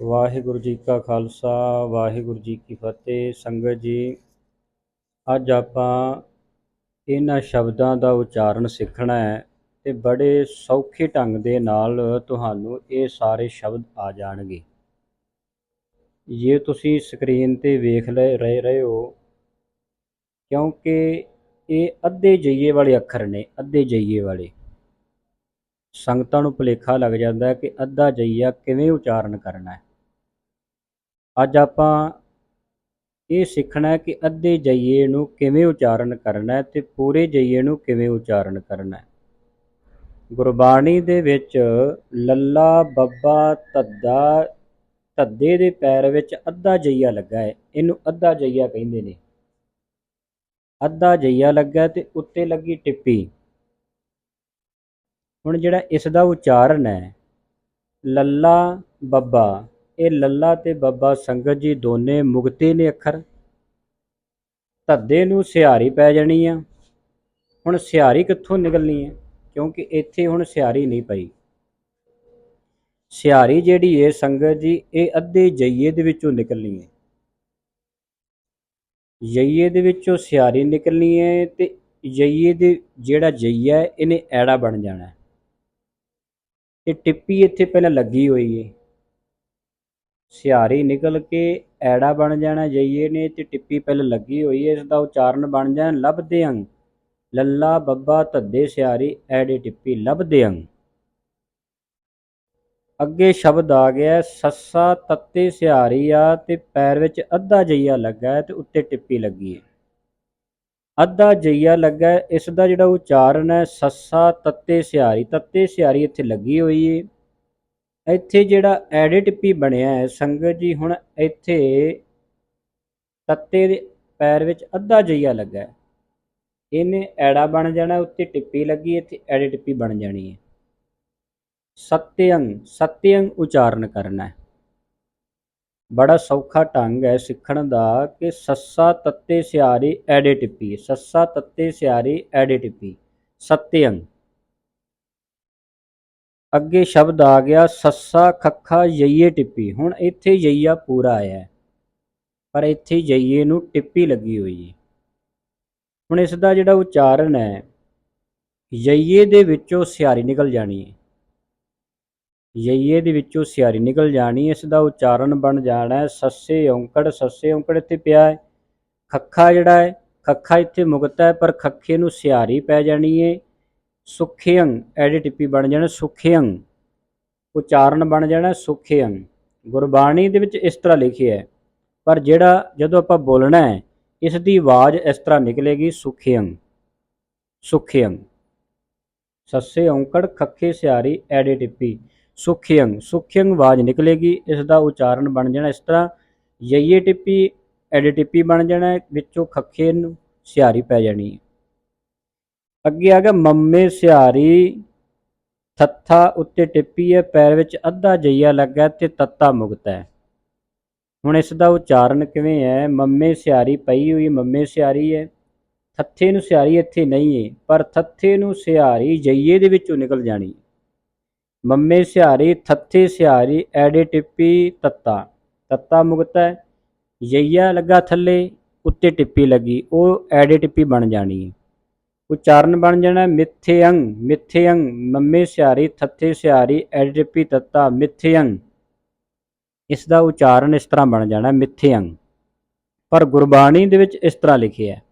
ਵਾਹਿਗੁਰੂ ਜੀ ਕਾ ਖਾਲਸਾ, ਵਾਹਿਗੁਰੂ ਜੀ ਕੀ ਫਤਿਹ। ਸੰਗਤ ਜੀ, ਅੱਜ ਆਪਾਂ ਇਹਨਾਂ ਸ਼ਬਦਾਂ ਦਾ ਉਚਾਰਨ ਸਿੱਖਣਾ ਹੈ ਤੇ ਬੜੇ ਸੌਖੇ ਢੰਗ ਦੇ ਨਾਲ ਤੁਹਾਨੂੰ ਇਹ ਸਾਰੇ ਸ਼ਬਦ ਆ ਜਾਣਗੇ। ਜੇ ਤੁਸੀਂ ਸਕਰੀਨ ਤੇ ਵੇਖ ਲੈ ਰਹੇ ਰਹੇ ਹੋ, ਕਿਉਂਕਿ ਇਹ ਅੱਧੇ ਜਈਏ ਵਾਲੇ ਅੱਖਰ ਨੇ, ਅੱਧੇ ਜਈਏ ਵਾਲੇ। ਸੰਗਤਾਂ ਨੂੰ ਭੁਲੇਖਾ ਲੱਗ ਜਾਂਦਾ ਕਿ ਅੱਧਾ ਜਈਆ ਕਿਵੇਂ ਉਚਾਰਨ ਕਰਨਾ ਹੈ। ਅੱਜ ਆਪਾਂ ਇਹ ਸਿੱਖਣਾ ਹੈ ਕਿ ਅੱਧੇ ਜਈਏ ਨੂੰ ਕਿਵੇਂ ਉਚਾਰਨ ਕਰਨਾ ਹੈ ਤੇ ਪੂਰੇ ਜਈਏ ਨੂੰ ਕਿਵੇਂ ਉਚਾਰਨ ਕਰਨਾ ਹੈ। ਗੁਰਬਾਣੀ ਦੇ ਵਿੱਚ ਲੱਲਾ ਬੱਬਾ ਧੱਦਾ ਧੱਦੇ ਦੇ ਪੈਰ ਵਿੱਚ ਅੱਧਾ ਜਈਆ ਲੱਗਾ ਹੈ। ਇਹਨੂੰ ਅੱਧਾ ਜਈਆ ਕਹਿੰਦੇ ਨੇ। ਅੱਧਾ ਜਈਆ ਲੱਗਾ ਤੇ ਉੱਤੇ ਲੱਗੀ ਟਿੱਪੀ। ਹੁਣ ਜਿਹੜਾ ਇਸ ਦਾ ਉਚਾਰਨ ਹੈ, ਲੱਲਾ ਬੱਬਾ ਇਹ ਲੱਲਾ ਤੇ ਬੱਬਾ ਸੰਗਤ ਜੀ ਦੋਨੇ ਮੁਕਤੇ ਨੇ ਅੱਖਰ। ਧੱਦੇ ਨੂੰ ਸਿਹਾਰੀ ਪੈ ਜਾਣੀ ਆ। ਹੁਣ ਸਿਹਾਰੀ ਕਿੱਥੋਂ ਨਿਕਲਣੀ ਹੈ ਕਿਉਂਕਿ ਇੱਥੇ ਹੁਣ ਸਿਹਾਰੀ ਨਹੀਂ ਪਈ। ਸਿਹਾਰੀ ਜਿਹੜੀ ਹੈ ਸੰਗਤ ਜੀ, ਇਹ ਅੱਧੇ ਜਈਏ ਦੇ ਵਿੱਚੋਂ ਨਿਕਲਣੀ ਹੈ ਜਈਏ ਦੇ ਵਿੱਚੋਂ ਸਿਹਾਰੀ ਨਿਕਲਣੀ ਹੈ ਤੇ ਜਈਏ ਦੇ ਜਿਹੜਾ ਜਈਆ ਹੈ ਇਹਨੇ ਐੜਾ ਬਣ ਜਾਣਾ। ਹੈ ਟਿੱਪੀ ਇੱਥੇ ਪਹਿਲਾਂ ਲੱਗੀ ਹੋਈ ਹੈ ਸਿਹਾਰੀ ਨਿਕਲ ਕੇ ਐੜਾ ਬਣ ਜਾਣਾ, ਜਈਏ ਨੇ ਤੇ ਟਿੱਪੀ ਪਹਿਲਾਂ ਲੱਗੀ ਹੋਈ ਹੈ ਇਸ ਦਾ ਉਚਾਰਨ ਬਣ ਜਾਣ ਲੱਭਦੇ ਅੰਗ ਲੱਲਾ ਬੱਬਾ ਧੱਦੇ ਸਿਹਾਰੀ ਐੜੇ ਟਿੱਪੀ ਲੱਭਦੇ ਅੰਗ ਅੱਗੇ ਸ਼ਬਦ ਆ ਗਿਆ, ਸੱਸਾ ਤੱਤੇ ਸਿਹਾਰੀ ਆ, ਤੇ ਪੈਰ ਵਿੱਚ ਅੱਧਾ ਜਈਆ ਲੱਗਾ ਹੈ ਤੇ ਉੱਤੇ ਟਿੱਪੀ ਲੱਗੀ ਹੈ ਅੱਧਾ ਜਈਆ ਲੱਗਾ ਇਸ ਦਾ ਜਿਹੜਾ ਉਚਾਰਨ ਹੈ ਸੱਸਾ ਤੱਤੇ ਸਿਹਾਰੀ ਤੱਤੇ ਸਿਹਾਰੀ ਇੱਥੇ ਲੱਗੀ ਹੋਈ ਹੈ ਇੱਥੇ ਜਿਹੜਾ ਐਡੇ ਟਿੱਪੀ ਬਣਿਆ ਹੈ, ਸੰਗਤ ਜੀ ਹੁਣ ਇੱਥੇ ਤੱਤੇ ਦੇ ਪੈਰ ਵਿੱਚ ਅੱਧਾ ਜਈਆ ਲੱਗਾ ਹੈ। ਇਹਨੇ ਐੜਾ ਬਣ ਜਾਣਾ, ਉੱਤੇ ਟਿੱਪੀ ਲੱਗੀ, ਇੱਥੇ ਐੜੇ ਟਿੱਪੀ ਬਣ ਜਾਣੀ ਹੈ। ਸਤਿਅੰਗ ਸਤਿਅੰਗ ਉਚਾਰਨ ਕਰਨਾ ਹੈ। ਬੜਾ ਸੌਖਾ ਢੰਗ ਹੈ ਸਿੱਖਣ ਦਾ ਕਿ ਸੱਸਾ ਤੱਤੇ ਸਿਆਰੀ ਐੜੇ ਟਿੱਪੀ ਸੱਸਾ ਤੱਤੇ ਸਿਆਰੀ ਐੜੇ ਟਿੱਪੀ ਸਤਿਅੰਗ ਅੱਗੇ ਸ਼ਬਦ ਆ ਗਿਆ, ਸੱਸਾ ਖੱਖਾ ਜਈਏ ਟਿੱਪੀ। ਹੁਣ ਇੱਥੇ ਜਈਆ ਪੂਰਾ ਆਇਆ। ਹੈ ਪਰ ਇੱਥੇ ਜਈਏ ਨੂੰ ਟਿੱਪੀ ਲੱਗੀ ਹੋਈ ਹੈ ਹੁਣ ਇਸ ਦਾ ਜਿਹੜਾ ਉਚਾਰਨ ਹੈ, ਜਈਏ ਦੇ ਵਿੱਚੋਂ ਸਿਆਰੀ ਨਿਕਲ ਜਾਣੀ ਹੈ ਯਈਏ ਦੇ ਵਿੱਚੋਂ ਸਿਆਰੀ ਨਿਕਲ ਜਾਣੀ ਇਸ ਦਾ ਉਚਾਰਨ ਬਣ ਜਾਣਾ ਸੱਸੇ ਔਂਕੜ ਸੱਸੇ ਔਂਕੜ ਇੱਥੇ ਪਿਆ ਹੈ। ਖੱਖਾ ਜਿਹੜਾ ਹੈ, ਖੱਖਾ ਇੱਥੇ ਮੁਕਤਾ ਹੈ, ਪਰ ਖੱਖੇ ਨੂੰ ਸਿਆਰੀ ਪੈ ਜਾਣੀ ਹੈ ਸੁਖਿਅੰ ਐਡੀ ਟਿੱਪੀ ਬਣ ਜਾਣਾ ਸੁਖਿਅੰ ਉਚਾਰਨ ਬਣ ਜਾਣਾ ਸੁਖਿਅੰ ਗੁਰਬਾਣੀ ਦੇ ਵਿੱਚ ਇਸ ਤਰ੍ਹਾਂ ਲਿਖਿਆ ਹੈ, ਪਰ ਜਿਹੜਾ ਜਦੋਂ ਆਪਾਂ ਬੋਲਣਾ ਹੈ ਇਸ ਦੀ ਆਵਾਜ਼ ਇਸ ਤਰ੍ਹਾਂ ਨਿਕਲੇਗੀ ਸੁਖਿਅੰ ਸੁਖਿਅੰ ਸੱਸੇ ਔਂਕੜ, ਖੱਖੇ ਸਿਆਰੀ ਐਡੇ ਟਿੱਪੀ। ਸੁਖਿਅੰ ਸੁਖਿਅੰ ਆਵਾਜ਼ ਨਿਕਲੇਗੀ ਇਸ ਦਾ ਉਚਾਰਨ ਬਣ ਜਾਣਾ ਇਸ ਤਰ੍ਹਾਂ। ਯਈਏ ਟਿੱਪੀ ਐਡੇ ਟਿੱਪੀ ਬਣ ਜਾਣਾ, ਵਿੱਚੋਂ ਖੱਖੇ ਨੂੰ ਸਿਆਰੀ ਪੈ ਜਾਣੀ ਅੱਗੇ ਆ ਗਿਆ, ਮੰਮੇ ਸਿਹਾਰੀ, ਥੱਥਾ ਉੱਤੇ ਟਿੱਪੀ ਹੈ, ਪੈਰ ਵਿੱਚ ਅੱਧਾ ਜਈਆ ਲੱਗਾ ਤੇ ਤੱਤਾ ਮੁਕਤ ਹੈ। ਹੁਣ ਇਸ ਦਾ ਉਚਾਰਨ ਕਿਵੇਂ ਹੈ? ਮੰਮੇ ਸਿਆਰੀ ਪਈ ਹੋਈ, ਮੰਮੇ ਸਿਆਰੀ ਹੈ। ਥੱਥੇ ਨੂੰ ਸਿਆਰੀ ਇੱਥੇ ਨਹੀਂ ਹੈ, ਪਰ ਥੱਥੇ ਨੂੰ ਸਿਆਰੀ ਜਈਏ ਦੇ ਵਿੱਚੋਂ ਨਿਕਲ ਜਾਣੀ ਮੰਮੇ ਸਿਆਰੀ ਥੱਥੇ ਸਿਆਰੀ ਐੜੇ ਟਿੱਪੀ, ਤੱਤਾ। ਤੱਤਾ ਮੁਕਤ ਹੈ, ਜਈਆ ਲੱਗਾ ਥੱਲੇ, ਉੱਤੇ ਟਿੱਪੀ ਲੱਗੀ, ਉਹ ਐਡੇ ਟਿੱਪੀ ਬਣ ਜਾਣੀ ਹੈ। ਉਚਾਰਨ ਬਣ ਜਾਣਾ ਮਿੱਥੇਅੰ ਮਿੱਥੇਅੰ ਮੰਮੇ ਸਿਆਰੀ ਥੱਥੇ ਸਿਹਾਰੀ ਐਡਿਪੀ ਤੱਤਾ ਮਿੱਥੇਅੰ ਇਸ ਦਾ ਉਚਾਰਨ ਇਸ ਤਰ੍ਹਾਂ ਬਣ ਜਾਣਾ ਮਿੱਥੇਅੰ ਪਰ ਗੁਰਬਾਣੀ ਦੇ ਵਿੱਚ ਇਸ ਤਰ੍ਹਾਂ ਲਿਖਿਆ ਹੈ।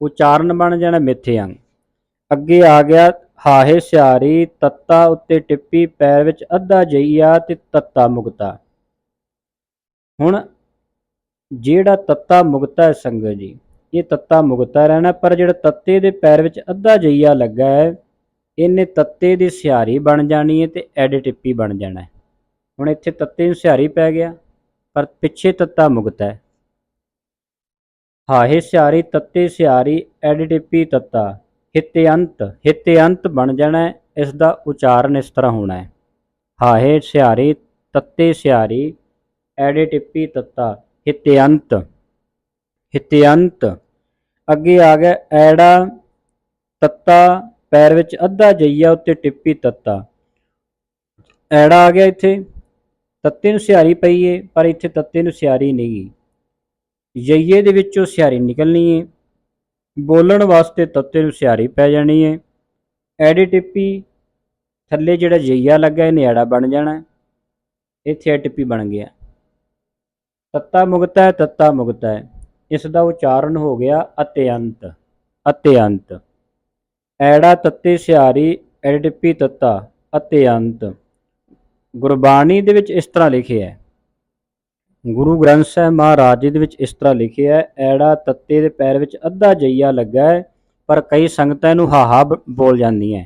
ਉਚਾਰਨ ਬਣ ਜਾਣਾ ਮਿੱਥੇਅੰ ਅੱਗੇ। ਆ ਗਿਆ, ਹਾਹੇ ਸਿਆਰੀ ਤੱਤਾ ਉੱਤੇ ਟਿੱਪੀ, ਪੈਰ ਵਿੱਚ ਅੱਧਾ ਜਈਆ ਤੇ ਤੱਤਾ ਮੁਗਤਾ ਹੁਣ ਜਿਹੜਾ ਤੱਤਾ ਮੁਗਤਾ ਹੈ ਸੰਗਤ ਜੀ ਇਹ ਤੱਤਾ ਮੁਕਤਾ ਰਹਿਣਾ, ਪਰ ਜਿਹੜਾ ਤੱਤੇ ਦੇ ਪੈਰ ਵਿੱਚ ਅੱਧਾ ਜਈਆ ਲੱਗਾ ਹੈ, ਇਹਨੇ ਤੱਤੇ ਦੀ ਸਿਹਾਰੀ ਬਣ ਜਾਣੀ ਹੈ ਤੇ ਐਡੇ ਟਿੱਪੀ ਬਣ ਜਾਣਾ ਹੈ। ਹੁਣ ਇੱਥੇ ਤੱਤੇ ਨੂੰ ਸਿਹਾਰੀ ਪੈ ਗਿਆ, ਪਰ ਪਿੱਛੇ ਤੱਤਾ ਮੁਗਤਾ ਹੈ। ਹਾਹੇ ਸਿਹਾਰੀ, ਤੱਤੇ ਸਿਹਾਰੀ ਐਡੇ ਟਿੱਪੀ ਤੱਤਾ, ਹਿੱਤੇ ਅੰਤ ਹਿੱਤੇ ਅੰਤ ਬਣ ਜਾਣਾ ਹੈ ਇਸ ਦਾ ਉਚਾਰਨ ਇਸ ਤਰ੍ਹਾਂ ਹੋਣਾ ਹੈ। ਹਾਹੇ ਸਿਹਾਰੀ, ਤੱਤੇ ਸਿਹਾਰੀ ਐਡੇ ਟਿੱਪੀ ਤੱਤਾ, ਹਿੱਤੇ ਅੰਤ। ਹਿਤਿਅੰਤ ਅੱਗੇ ਆ ਗਿਆ ਐੜਾ ਤੱਤਾ, ਪੈਰ ਵਿੱਚ ਅੱਧਾ ਜਈਆ, ਉੱਤੇ ਟਿੱਪੀ ਤੱਤਾ। ਐੜਾ ਆ ਗਿਆ ਇੱਥੇ। ਤੱਤੇ ਨੂੰ ਸਿਆਰੀ ਪਈ ਏ, ਪਰ ਇੱਥੇ ਤੱਤੇ ਨੂੰ ਸਿਆਰੀ ਨਹੀਂ। ਗੀ ਯਈਏ ਦੇ ਵਿੱਚੋਂ ਸਿਆਰੀ ਨਿਕਲਣੀ ਏ। ਬੋਲਣ ਵਾਸਤੇ ਤੱਤੇ ਨੂੰ ਸਿਆਰੀ ਪੈ ਜਾਣੀ ਏ। ਐਡੀ ਟਿੱਪੀ, ਥੱਲੇ ਜਿਹੜਾ ਜਈਆ ਲੱਗਾ, ਇਹ ਨਿਆੜਾ ਬਣ ਜਾਣਾ। ਇੱਥੇ ਇਹ ਟਿੱਪੀ ਬਣ ਗਿਆ। ਤੱਤਾ ਮੁਗਤਾ ਹੈ, ਤੱਤਾ ਮੁਗਤਾ ਹੈ। ਇਸ ਦਾ ਉਚਾਰਨ ਹੋ ਗਿਆ ਅਤਿਅੰਤ ਅਤਿਅੰਤ ਐੜਾ ਤੱਤੇ ਸਿਆਰੀ ਐੜੀ ਟਿੱਪੀ ਤੱਤਾ ਅਤਿਅੰਤ ਗੁਰਬਾਣੀ ਦੇ ਵਿੱਚ ਇਸ ਤਰ੍ਹਾਂ ਲਿਖਿਆ ਹੈ। ਗੁਰੂ ਗ੍ਰੰਥ ਸਾਹਿਬ ਮਹਾਰਾਜ ਜੀ ਦੇ ਵਿੱਚ ਇਸ ਤਰ੍ਹਾਂ ਲਿਖਿਆ ਹੈ, ਐੜਾ ਤੱਤੇ ਦੇ ਪੈਰ ਵਿੱਚ ਅੱਧਾ ਜਈਆ ਲੱਗਾ ਹੈ, ਪਰ ਕਈ ਸੰਗਤਾਂ ਨੂੰ ਹਾਹਾ ਬ- ਬੋਲ ਜਾਂਦੀਆਂ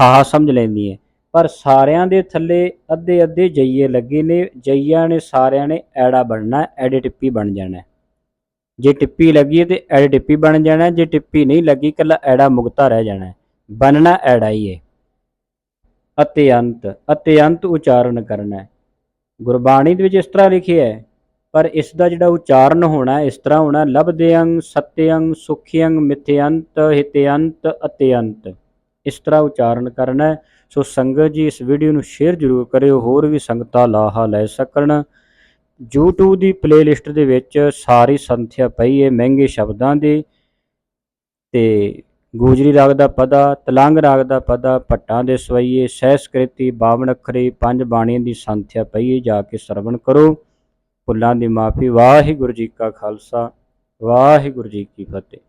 ਹਾਹਾ ਸਮਝ ਲੈਂਦੀ ਹੈ। ਪਰ ਸਾਰਿਆਂ ਦੇ ਥੱਲੇ ਅੱਧੇ ਅੱਧੇ ਜਈਏ ਲੱਗੇ ਨੇ, ਜਈਆਂ ਨੇ ਸਾਰਿਆਂ ਨੇ ਐੜਾ ਬਣਨਾ ਐੜੇ ਟਿੱਪੀ ਬਣ ਜਾਣਾ ਜੇ ਟਿੱਪੀ ਲੱਗੀ ਹੈ ਤੇ ਐੜੇ ਟਿੱਪੀ ਬਣ ਜਾਣਾ ਜੇ ਟਿੱਪੀ ਨਹੀਂ ਲੱਗੀ ਕੱਲਾ ਐੜਾ ਮੁਕਤਾ ਰਹਿ ਜਾਣਾ ਬਣਨਾ ਐੜਾ ਹੀ ਹੈ। ਅਤਿਅੰਤ ਅਤਿਅੰਤ ਉਚਾਰਨ ਕਰਨਾ ਗੁਰਬਾਣੀ ਦੇ ਵਿੱਚ ਇਸ ਤਰ੍ਹਾਂ ਲਿਖਿਆ ਹੈ, ਪਰ ਇਸ ਦਾ ਜਿਹੜਾ ਉਚਾਰਨ ਹੋਣਾ ਇਸ ਤਰ੍ਹਾਂ ਹੋਣਾ ਲਬਦਿਅੰ ਸਤਿਅੰ ਸੁਖਿਅੰ ਮਿਥਿਅੰਤ ਹਿਤਯੰਤ ਅਤਿਅੰਤ ਇਸ ਤਰ੍ਹਾਂ ਉਚਾਰਨ ਕਰਨਾ ਸੋ ਸੰਗਤ ਜੀ, ਇਸ ਵੀਡੀਓ ਨੂੰ ਸ਼ੇਅਰ ਜ਼ਰੂਰ ਕਰਿਓ, ਹੋਰ ਵੀ ਸੰਗਤਾਂ ਲਾਹਾ ਲੈ ਸਕਣ। YouTube ਦੀ ਪਲੇਲਿਸਟ ਦੇ ਵਿੱਚ ਸਾਰੀ ਸੰਥਿਆ ਪਈ ਹੈ ਮਹਿੰਗੇ ਸ਼ਬਦਾਂ ਦੀ ਤੇ ਗੋਜਰੀ ਰਾਗ ਦਾ ਪਦਾ, ਤਲੰਗ ਰਾਗ ਦਾ ਪਦਾ, ਭੱਟਾਂ ਦੇ ਸਵਈਏ, ਸਹਿਸਕ੍ਰਿਤੀ, ਬਾਵਨ ਅੱਖਰੀ, ਪੰਜ ਬਾਣੀਆਂ ਦੀ ਸੰਥਿਆ ਪਈ ਹੈ ਜਾ ਕੇ ਸਰਵਣ ਕਰੋ। ਭੁੱਲਾਂ ਦੀ ਮਾਫੀ, ਵਾਹਿਗੁਰੂ ਜੀ ਕਾ ਖਾਲਸਾ, ਵਾਹਿਗੁਰੂ ਜੀ ਕੀ ਫਤਿਹ।